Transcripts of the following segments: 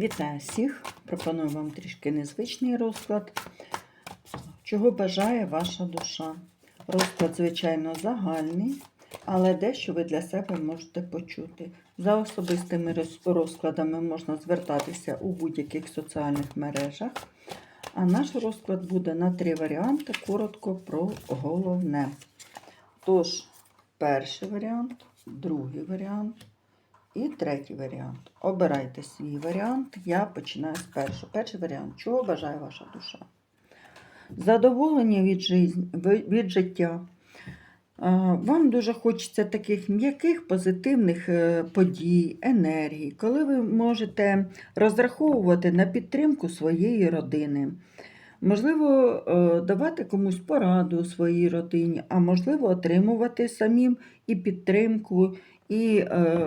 Вітаю всіх! Пропоную вам трішки незвичний розклад. Чого бажає ваша душа? Розклад, звичайно, загальний, але дещо ви для себе можете почути. За особистими розкладами можна звертатися у будь-яких соціальних мережах. А наш розклад буде на три варіанти, коротко про головне. Тож, перший варіант, другий варіант і третій варіант. Обирайте свій варіант. Я починаю з першого. Перший варіант. Чого бажає ваша душа? Задоволення від, жизнь, від життя. Вам дуже хочеться таких м'яких позитивних е, подій, енергії, коли ви можете розраховувати на підтримку своєї родини. Можливо, е, давати комусь пораду своїй родині, а можливо, отримувати самим і підтримку, і е,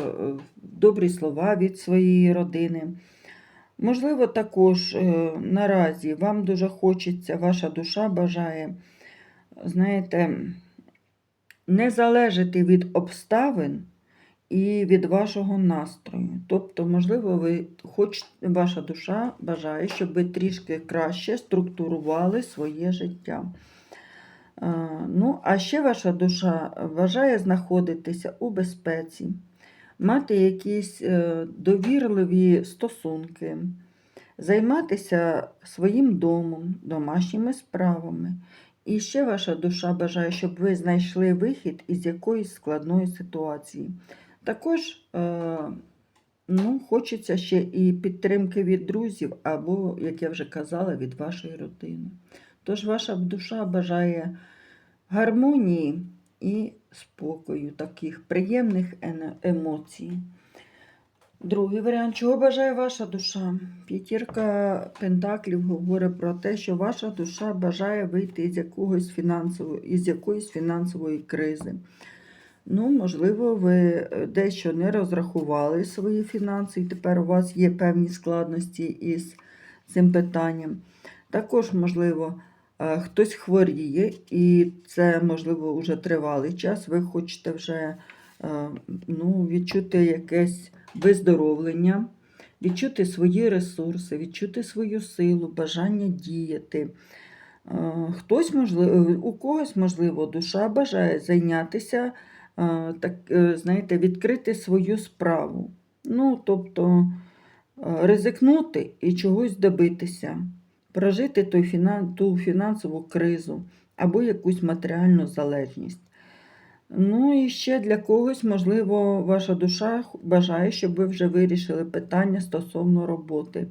добрі слова від своєї родини. Можливо, також е, наразі вам дуже хочеться, ваша душа бажає, знаєте, не залежати від обставин і від вашого настрою. Тобто, можливо, ви хоч ваша душа бажає, щоб ви трішки краще структурували своє життя. Ну, а ще ваша душа бажає знаходитися у безпеці, мати якісь е, довірливі стосунки, займатися своїм домом, домашніми справами. І ще ваша душа бажає, щоб ви знайшли вихід із якоїсь складної ситуації. Також е, ну, хочеться ще і підтримки від друзів, або, як я вже казала, від вашої родини. Тож ваша душа бажає гармонії і спокою, таких приємних емоцій. Другий варіант, чого бажає ваша душа? П'ятірка Пентаклів говорить про те, що ваша душа бажає вийти із, якогось фінансової, із якоїсь фінансової кризи. Ну, можливо, ви е, дещо не розрахували свої фінанси, і тепер у вас є певні складності із цим питанням. Також, можливо, хтось хворіє, і це, можливо, вже тривалий час. Ви хочете вже е, ну, відчути якесь виздоровлення, відчути свої ресурси, відчути свою силу, бажання діяти. Е, Хтось, можливо, у когось, можливо, душа бажає зайнятися, е, так, е, знаєте, відкрити свою справу. Ну, тобто е, ризикнути і чогось добитися, прожити той ту фінансову кризу або якусь матеріальну залежність. Ну і ще для когось, можливо, ваша душа бажає, щоб ви вже вирішили питання стосовно роботи.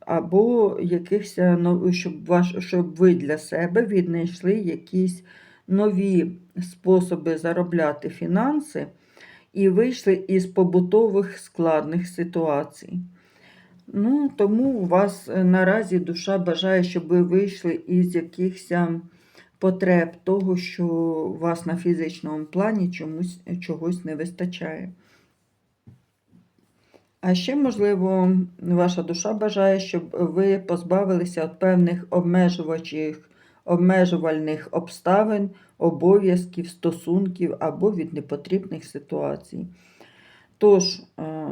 Або якихось, щоб, ваш, щоб ви для себе віднайшли якісь нові способи заробляти фінанси і вийшли із побутових складних ситуацій. Ну, тому у вас е, наразі душа бажає, щоб ви вийшли із якихось потреб того, що у вас на фізичному плані чомусь, чогось не вистачає. А ще, можливо, ваша душа бажає, щоб ви позбавилися від певних обмежувачів, обмежувальних обставин, обов'язків, стосунків або від непотрібних ситуацій. Тож, е,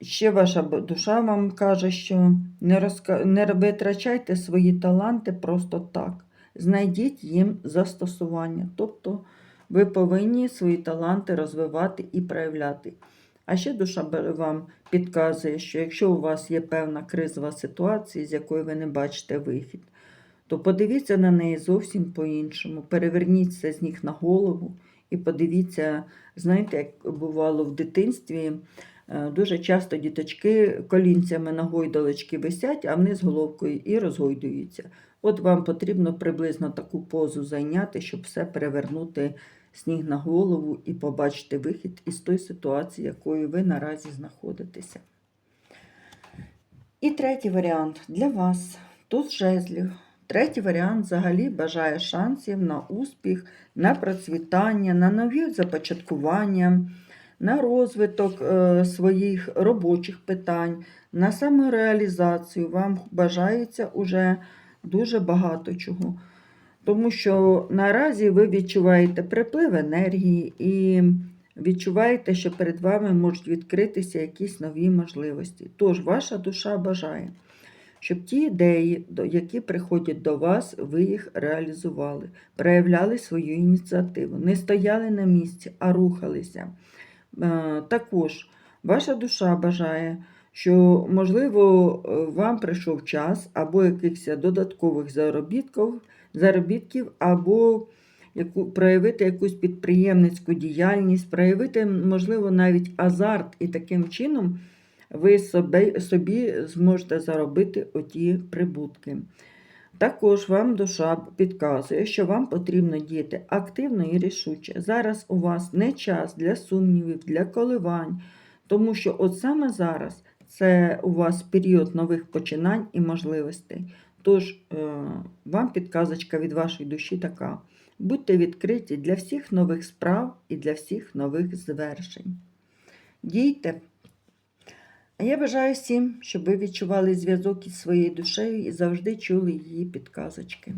ще ваша душа вам каже, що не, розка... не витрачайте свої таланти просто так. Знайдіть їм застосування. Тобто ви повинні свої таланти розвивати і проявляти. А ще душа вам підказує, що якщо у вас є певна кризова ситуація, з якої ви не бачите вихід, то подивіться на неї зовсім по-іншому. Переверніться з ніг на голову і подивіться, знаєте, як бувало в дитинстві, е, дуже часто діточки колінцями на гойдалочки висять, а вниз головкою і розгойдуються. От вам потрібно приблизно таку позу зайняти, щоб все перевернути з ніг на голову і побачити вихід із тої ситуації, якою ви наразі знаходитеся. І третій варіант для вас туз жезлів. Третій варіант взагалі бажає шансів на успіх, на процвітання, на нові започаткування, на розвиток е, своїх робочих питань, на самореалізацію. Вам бажається уже дуже багато чого. Тому що наразі ви відчуваєте приплив енергії і відчуваєте, що перед вами можуть відкритися якісь нові можливості. Тож ваша душа бажає, щоб ті ідеї, які приходять до вас, ви їх реалізували, проявляли свою ініціативу, не стояли на місці, а рухалися. Е, Також ваша душа бажає, що, можливо, е, вам прийшов час або якихось додаткових заробітків, заробітків або яку, проявити якусь підприємницьку діяльність, проявити, можливо, навіть азарт, і таким чином ви собі, собі зможете заробити оті прибутки. Також вам душа підказує, що вам потрібно діяти активно і рішуче. Зараз у вас не час для сумнівів, для коливань, тому що от саме зараз це у вас період нових починань і можливостей. Тож е, вам підказочка від вашої душі така: будьте відкриті для всіх нових справ і для всіх нових звершень. Дійте. А я бажаю всім, щоб ви відчували зв'язок із своєю душею і завжди чули її підказочки.